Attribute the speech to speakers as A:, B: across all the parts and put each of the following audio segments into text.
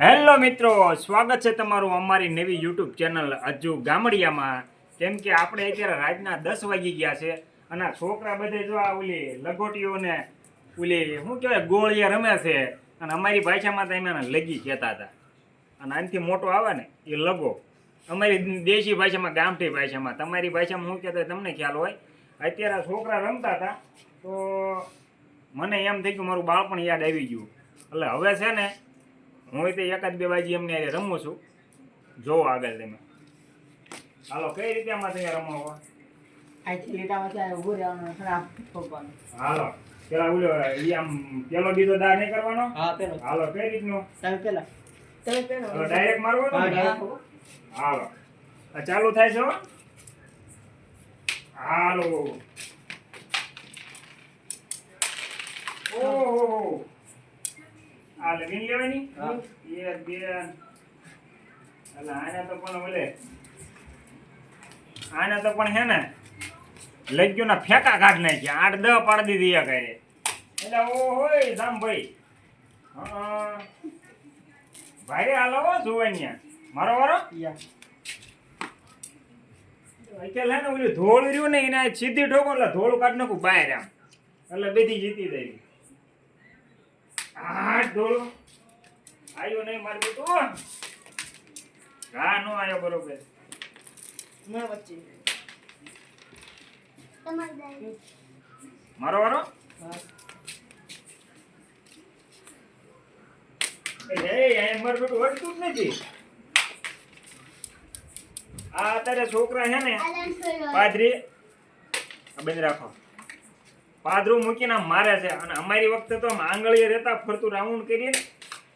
A: Hello મિત્રો, સ્વાગત છે તમારું અમારી નવી યુટ્યુબ ચેનલ અજુ ગામડિયામાં. કેમ કે આપણે અત્યારે રાતના દસ વાગી ગયા છે અને છોકરા બધે જો આ ઓલી લગોટીઓને ઓલી, શું કહેવાય ગોળીએ રમે છે અને અમારી ભાષામાં તો એમને લગી કહેતા હતા. અને આનાથી મોટો આવે ને, એ લગો. અમારી દેશી ભાષામાં, ગામઠી ભાષામાં. તમારી ભાષામાં શું કહેતા તમને ખ્યાલ હોય? અત્યારે છોકરા રમતા હતા, તો મને એમ થઈ ગયું મારું બાળપણ યાદ આવી ગયું. એટલે હવે છે ને હું તે એકાદ બે બાજી એમને રમું છું. જોવો આગળ તમે. હાલો કઈ રીતે આમાં તમે રમો. હાલો પેલા ઓલો ઈ આમ પેલો બીજો દા નહીં કરવાનો?
B: હા પેલો.
A: હાલો કઈ રીતનો?
B: તમે પેલા.
A: ડાયરેક્ટ મારવાનો. હાલો. ચાલુ થાય છે હો? હાલો. આ લગીન લેવાની? એક બે અલા આને તો પણ ઓલે આને તો પણ હે ને લગ્યો ના ફેંકા કાઢ નાખ્યા. આઠ દહ પાડી દીધી એક કરે એટલે ઓહોય જામભાઈ હા. ભાઈ હાલો હો જુવાનિયા મારો વારો. અત્યારે ને ઓલું ધોળ રહ્યું ને એને સીધી ઠોકો એટલે ધોળ કાઢ નાખું બહાર આમ. એટલે બધી જીતી જાય. આ ધોળ. આવ્યો નહીં મારે બેટું. હા નો આવ્યો બરોબર.
B: મેં વચ્ચે.
A: મારો વારો?
B: હા.
A: એટલે એ અહીંયા મારું બેટું વળતું જ નથી. આ અત્યારે છોકરા છે ને પાદરી આ બંધ રાખો. પાદરું મૂકીને મારે છે. અને અમારી વખતે તો આંગળીએ રહેતા, ફરતું રાઉન્ડ કરીને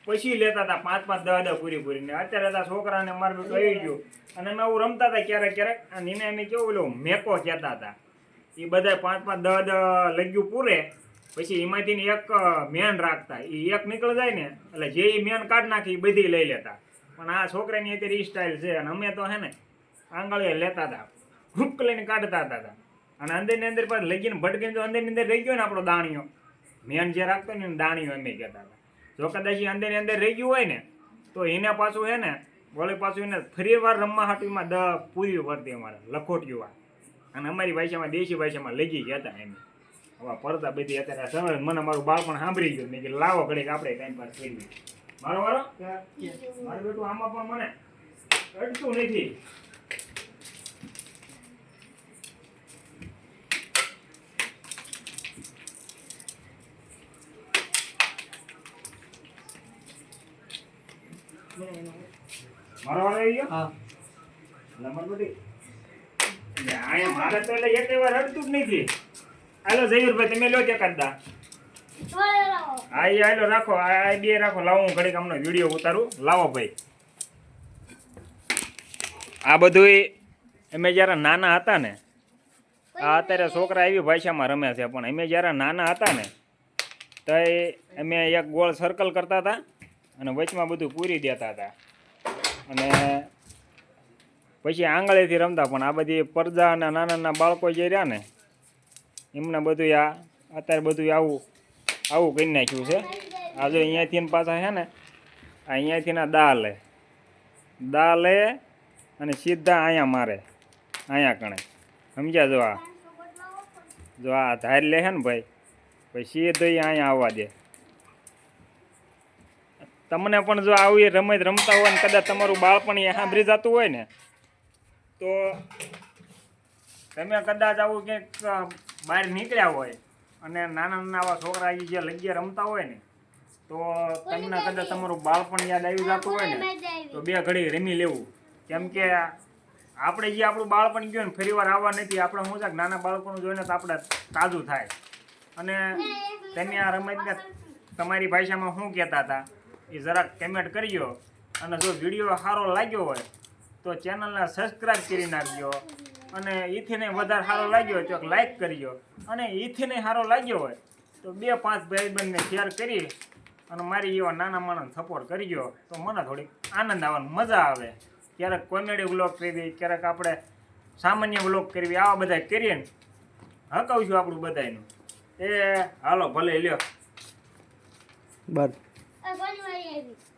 A: પછી લેતા હતા. પાંચ પાંચ, દહ દહ પૂરી પૂરીને. અત્યારે હતા છોકરાને મારું કહી ગયું. અને અમે આવું રમતા હતા ક્યારેક ક્યારેક. અને એને અમે કેવું ઓલો મેકો કહેતા હતા. એ બધા પાંચ પાંચ, દહ દહ લગ્યું પૂરે. પછી એમાંથી એક મેન રાખતા. એ એક નીકળી જાય ને, એટલે જે મેન કાઢ નાખે એ બધી લઈ લેતા. પણ આ છોકરાની અત્યારે એ સ્ટાઇલ છે. અને અમે તો હે ને આંગળીએ લેતા હતા. હુક લઈને કાઢતા હતા. અને અંદરની અંદર પાછું લગીને ભટકીને તો અંદરની અંદર રહી ગયો ને આપણો દાણીઓ મેન જે રાખતો ને દાણીઓ એમ અમે કહેતા હતા. જો કદાચ અંદરની અંદર રહી ગયું હોય ને તો એને પાછું હે ને વળી પાછું એને ફરી વાર રમવા હાટીમાં દ પૂરી પડતી અમારે લખોટીઓ અને અમારી ભાષામાં દેશી ભાષામાં લગી કહેતા એમ હવે પડતા બધી અત્યારે સમજ મને મારું બાળપણ સાંભળી ગયું. મેં કે લાવો ઘડીક આપણે ટાઈમ પાસ કરીએ. મારો વારો? મારું બેટું આમાં પણ મને અડતું નથી. મારો વારો આવી ગયો?
B: હા.
A: નંબર બધી. આયા મારે તો એટલે એક વાર અડતું જ નથી હાલો જયુરભાઈ તમે લો છે કદા હા એ હાલો રાખો. આ આ બે રાખો. લાવો હું ઘડીક હમણાં વીડિયો ઉતારું. લાવો ભાઈ. આ બધું અમે જ્યારે નાના હતા ને આ અત્યારે છોકરા એવી ભાષામાં રમે છે પણ અમે જ્યારે નાના હતા ને તો અમે એક ગોળ સર્કલ કરતા હતા. અને વચમાં બધું પૂરી દેતા હતા. અને પછી આંગળેથી રમતા, પણ આ બધી પડદા અને નાના નાના બાળકો જે રહ્યા ને, એમને બધું આ, અત્યારે બધું આવું આવું કરી નાખ્યું છે. આ જો અહીંયાથી પાછા છે ને અહીંયાથી ના દા લે દા લે અને સીધા અહીંયા મારે, અહીંયા કણે. સમજ્યા જો આ? જો આ ધાર લે છે ને ભાઈ, પછી સીધો અહીંયા આવવા દે. તમને પણ જો આવી રમત રમતા હોય ને કદાચ તમારું બાળપણ એ સાંભળી જતું હોય ને તો તમે કદાચ આવું ક્યાંક બહાર નીકળ્યા હોય અને નાના નાના આવા છોકરા એ જે લગ્યા રમતા હોય ને તો તમને કદાચ તમારું બાળપણ યાદ આવી જતું હોય ને તો બે ઘડી રમી લેવું. કેમ કે આપણે જે આપણું બાળપણ ગયું ને ફરી વાર આવવા નથી આપણે શું છે નાના બાળકોનું જોઈને તો આપણે તાજું થાય. અને તમે આ રમતને તમારી ભાષામાં શું કહેતા હતા? એ જરાક કમેન્ટ કરજો અને જો વીડિયો સારો લાગ્યો હોય તો ચેનલને સબસ્ક્રાઈબ કરી નાખજો અને ઈથીને વધારે સારો લાગ્યો હોય તો લાઈક કરજો અને ઈથીને સારો લાગ્યો હોય તો બે પાંચ ભાઈબંધને શેર કરી અને મારી એવા નાના માણસ સપોર્ટ કરજો. તો મને થોડીક આનંદ આવવાની મજા આવે. ક્યારેક કોમેડી વ્લોગ કરવી ક્યારેક આપણે સામાન્ય વ્લોગ કરવી આવા બધા કરીએ ને. હકાવશું આપણું બધાયનું. એ, હાલો, ભલે, લ્યો.
B: બસ
C: આ ઘણી વાર આવી